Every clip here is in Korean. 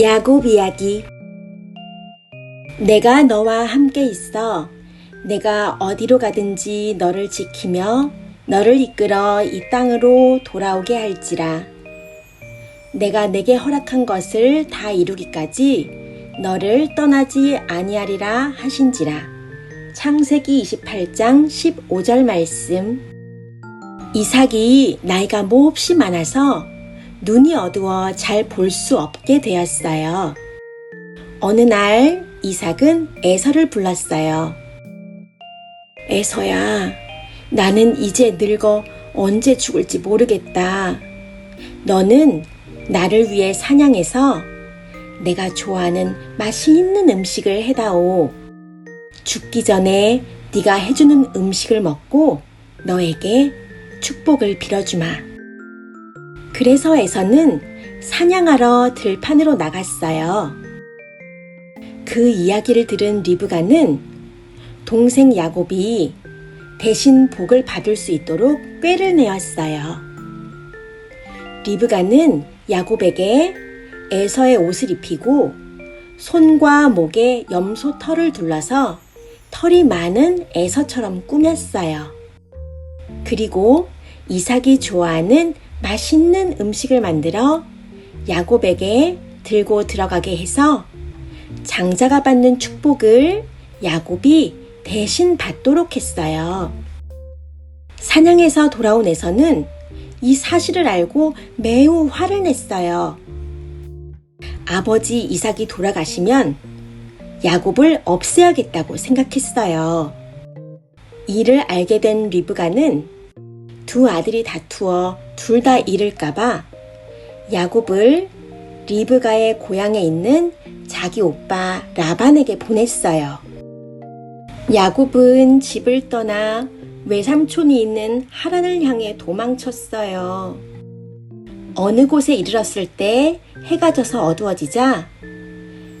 야곱 이야기. 내가 너와 함께 있어. 내가 어디로 가든지 너를 지키며 너를 이끌어 이 땅으로 돌아오게 할지라. 내가 내게 허락한 것을 다 이루기까지 너를 떠나지 아니하리라 하신지라. 창세기 28장 15절 말씀. 이삭이 나이가 몹시 많아서 눈이 어두워 잘 볼 수 없게 되었어요. 어느 날 이삭은 에서를 불렀어요. 에서야, 나는 이제 늙어 언제 죽을지 모르겠다. 너는 나를 위해 사냥해서 내가 좋아하는 맛있는 음식을 해다오. 죽기 전에 네가 해주는 음식을 먹고 너에게 축복을 빌어주마. 그래서 에서는 사냥하러 들판으로 나갔어요. 그 이야기를 들은 리브가는 동생 야곱이 대신 복을 받을 수 있도록 꾀를 내었어요. 리브가는 야곱에게 에서의 옷을 입히고 손과 목에 염소 털을 둘러서 털이 많은 에서처럼 꾸몄어요. 그리고 이삭이 좋아하는 맛있는 음식을 만들어 야곱에게 들고 들어가게 해서 장자가 받는 축복을 야곱이 대신 받도록 했어요. 사냥에서 돌아온 에서는 이 사실을 알고 매우 화를 냈어요. 아버지 이삭이 돌아가시면 야곱을 없애야겠다고 생각했어요. 이를 알게 된 리브가는 두 아들이 다투어 둘 다 잃을까봐 야곱을 리브가의 고향에 있는 자기 오빠 라반에게 보냈어요. 야곱은 집을 떠나 외삼촌이 있는 하란을 향해 도망쳤어요. 어느 곳에 이르렀을 때 해가 져서 어두워지자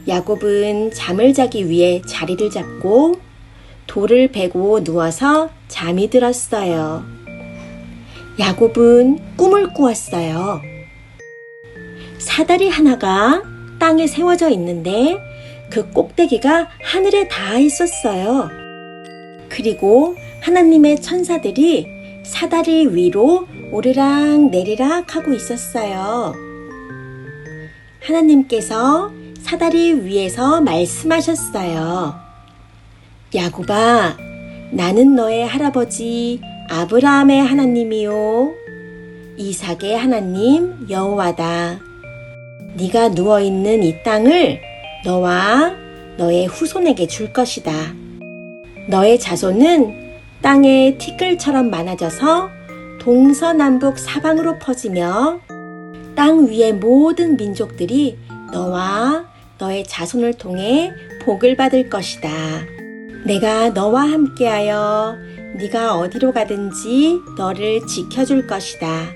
야곱은 잠을 자기 위해 자리를 잡고 돌을 베고 누워서 잠이 들었어요. 야곱은 꿈을 꾸었어요. 사다리 하나가 땅에 세워져 있는데 그 꼭대기가 하늘에 닿아 있었어요. 그리고 하나님의 천사들이 사다리 위로 오르락 내리락 하고 있었어요. 하나님께서 사다리 위에서 말씀하셨어요. 야곱아, 나는 너의 할아버지 아브라함의 하나님이요 이삭의 하나님 여호와다. 네가 누워 있는 이 땅을 너와 너의 후손에게 줄 것이다. 너의 자손은 땅의 티끌처럼 많아져서 동서남북 사방으로 퍼지며 땅 위의 모든 민족들이 너와 너의 자손을 통해 복을 받을 것이다. 내가 너와 함께하여 네가 어디로 가든지 너를 지켜줄 것이다.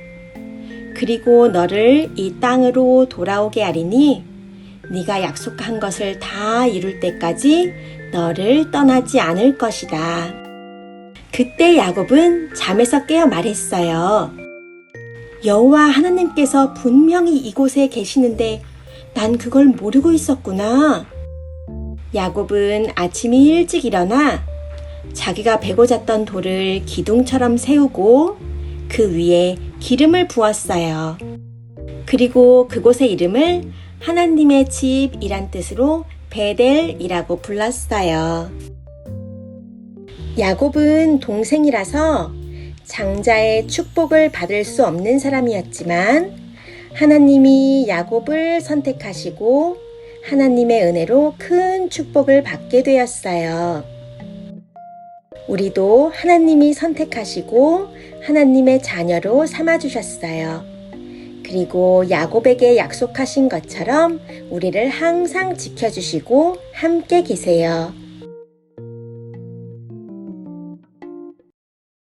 그리고 너를 이 땅으로 돌아오게 하리니 네가 약속한 것을 다 이룰 때까지 너를 떠나지 않을 것이다. 그때 야곱은 잠에서 깨어 말했어요. 여호와 하나님께서 분명히 이곳에 계시는데 난 그걸 모르고 있었구나. 야곱은 아침이 일찍 일어나 자기가 베고 잤던 돌을 기둥처럼 세우고 그 위에 기름을 부었어요. 그리고 그곳의 이름을 하나님의 집이란 뜻으로 베델이라고 불렀어요. 야곱은 동생이라서 장자의 축복을 받을 수 없는 사람이었지만 하나님이 야곱을 선택하시고 하나님의 은혜로 큰 축복을 받게 되었어요. 우리도 하나님이 선택하시고 하나님의 자녀로 삼아주셨어요. 그리고 야곱에게 약속하신 것처럼 우리를 항상 지켜주시고 함께 계세요.